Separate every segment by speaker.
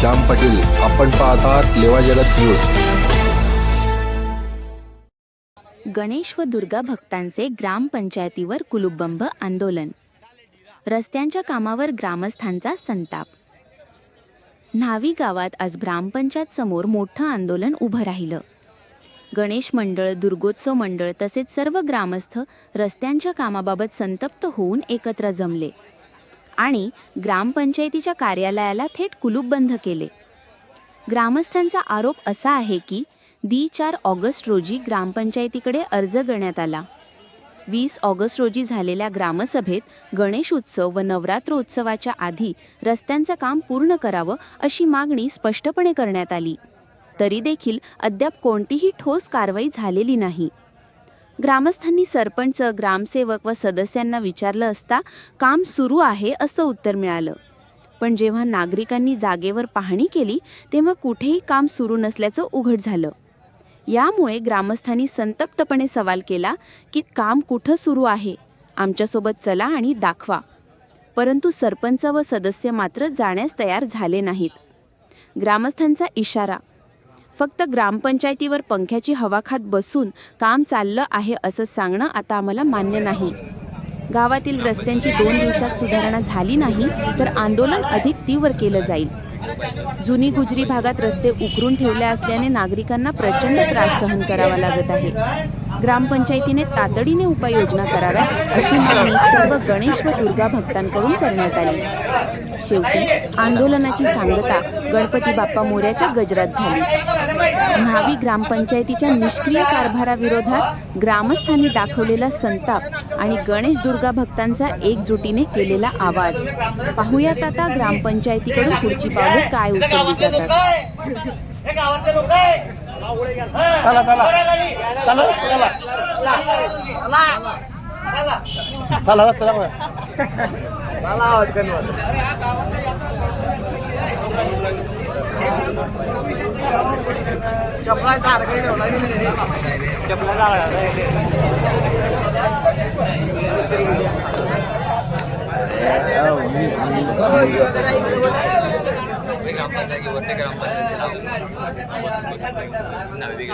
Speaker 1: श्याम पाटील आपण पाहतात लेवा जगत न्यूज.
Speaker 2: गणेश व दुर्गा भक्तांचे ग्रामपंचायतीवर कुलुबंब आंदोलन. रस्त्यांच्या कामावर ग्रामस्थांचा संताप. न्हावी गावात आज ग्रामपंचायत समोर मोठं आंदोलन उभं राहिलं. गणेश मंडळ दुर्गोत्सव मंडळ तसेच सर्व ग्रामस्थ रस्त्यांच्या कामाबाबत संतप्त होऊन एकत्र जमले. आणि ग्रामपंचायतीच्या कार्यालयाला थेट कुलूप बंद केले. ग्रामस्थांचा आरोप असा आहे की दी चार ऑगस्ट रोजी ग्रामपंचायतीकडे अर्ज करण्यात आला. वीस ऑगस्ट रोजी झालेल्या ग्रामसभेत गणेश उत्सव व नवरात्र उत्सवाच्या आधी रस्त्यांचं काम पूर्ण करावं अशी मागणी स्पष्टपणे करण्यात आली. तरी देखील अद्याप कोणतीही ठोस कारवाई झालेली नाही. ग्रामस्थांनी सरपंच ग्रामसेवक व सदस्यांना विचारलं असता काम सुरू आहे असं उत्तर मिळालं. पण जेव्हा नागरिकांनी जागेवर पाहणी केली तेव्हा कुठेही काम सुरू नसल्याचं उघड झालं. यामुळे ग्रामस्थांनी संतप्तपणे सवाल केला की काम कुठं सुरू आहे? आमच्यासोबत चला आणि दाखवा. परंतु सरपंच व सदस्य मात्र जाण्यास तयार झाले नाहीत. ग्रामस्थांचा इशारा फक्त ग्रामपंचायतीवर पंख्याची हवा खात बसून काम चाललं आहे असं सांगणं आता आम्हाला मान्य नाही. गावातील रस्त्यांची दोन दिवसात सुधारणा झाली नाही तर आंदोलन अधिक तीव्र केलं जाईल. जुनी गुजरी भागात रस्ते उकरून ठेवले असल्याने नागरिकांना प्रचंड त्रास सहन करावा लागत आहे. ग्रामपंचायतीने तातडीने उपाययोजना कराव्यात अशी मागणी सर्व गणेश व दुर्गा भक्तांकडून करण्यात आली. शेवटी आंदोलनाची सांगता गणपती बाप्पा मोऱ्याच्या गजरात झाली. न्हावी ग्रामपंचायतीच्या निष्क्रिय कारभाराविरोधात ग्रामस्थांनी दाखवलेला संताप आणि गणेश दुर्गा भक्तांचा एकजुटीने केलेला आवाज. पाहुयात आता ग्रामपंचायतीकडून पुढची पावले काय उचलली जातात
Speaker 3: हे गावातले लोक आहे चला चला चला चला चला चला चपला झाडकडे ठेवला ग्रामपंचायती वरती ग्रामपंचायतीला नावे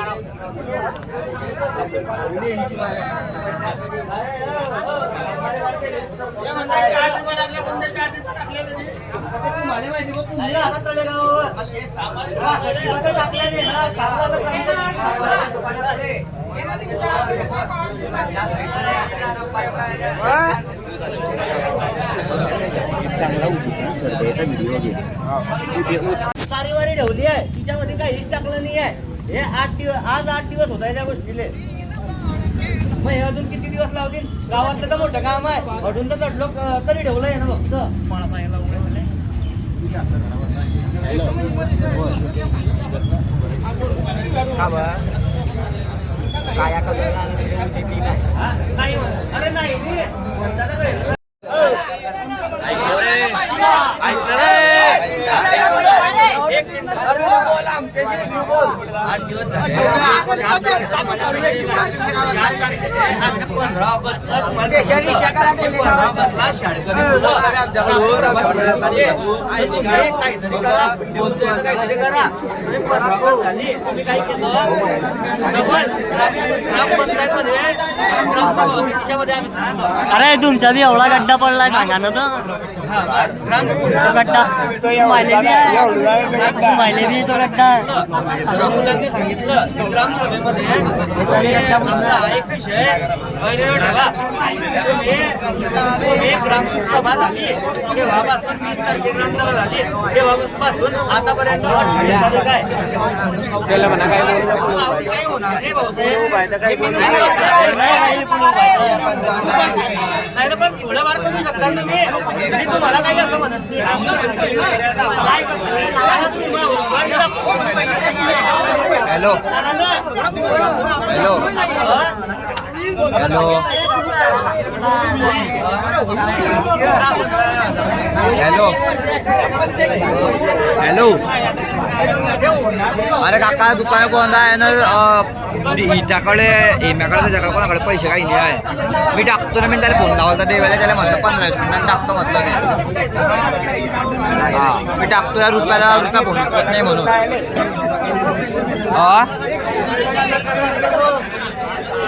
Speaker 3: चांगला चपला तारीवारी ठेवली आहे. तिच्यामध्ये काही हिट टाकलं नाही आहे. हे आठ दिवस आज आठ दिवस होत आहे त्या गोष्टीले. मग हे अजून किती दिवस लावतील? गावातलं तर मोठं काम आहे. अडून तर चढलो तरी ठेवलंय ना फक्त मला सांगितलं उघडे म्हणे. नाही अरे नाही दादा काय? एक मिनिट आठ दिवस झाले. चार तारखेला चार तारखेला आमच्या पंधरा ऑगस्टला तुम्हाला पंधरा ऑगस्टला शाळकरी मुलं औरंगाबाद आणि तुम्ही काहीतरी करा काहीतरी करा तुम्ही झाली तुम्ही केलं डबल त्याच्यामध्ये आम्ही
Speaker 4: अरे तुमचा बी एवढा गड्डा पडलाय सांगा ना तर तो गड्डा. बी बी तो गड्डा.
Speaker 3: मुलांनी सांगितलं तुम्ही आमचा हा। एक विषय तुम्ही ग्रामसभा झाली तेव्हापासून वीस तारखे ग्रामसभा झाली तेव्हापासून आतापर्यंत अठ्ठावीस तारीख आहे काही होणार नाही. नाही ना पण थोडं वार करू शकता ना तुम्ही मी तुम्हाला काही असं म्हणत नाही काय करता? तुम्ही hello hello hello hello hello अरे काका दुकान कोणता आहे? ना हिच्याकडे हेम्याकडे त्याच्याकडे कोणाकडे पैसे काही नाही आहे. मी टाकतो ना मी त्याला फोन लावायचा. देवाला त्याला म्हटलं पंधरा मिनिटांनी टाकतो म्हटलं मी. हा मी टाकतो या रुपयाला रुपया फोन करत नाही म्हणून. हा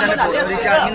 Speaker 3: टाकतो त्याला रिचार्ज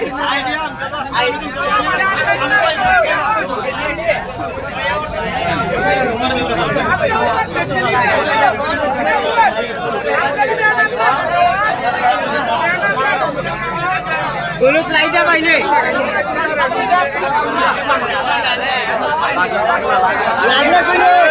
Speaker 5: तर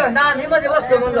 Speaker 5: म्हणता आम्ही मध्ये बसतो म्हणतो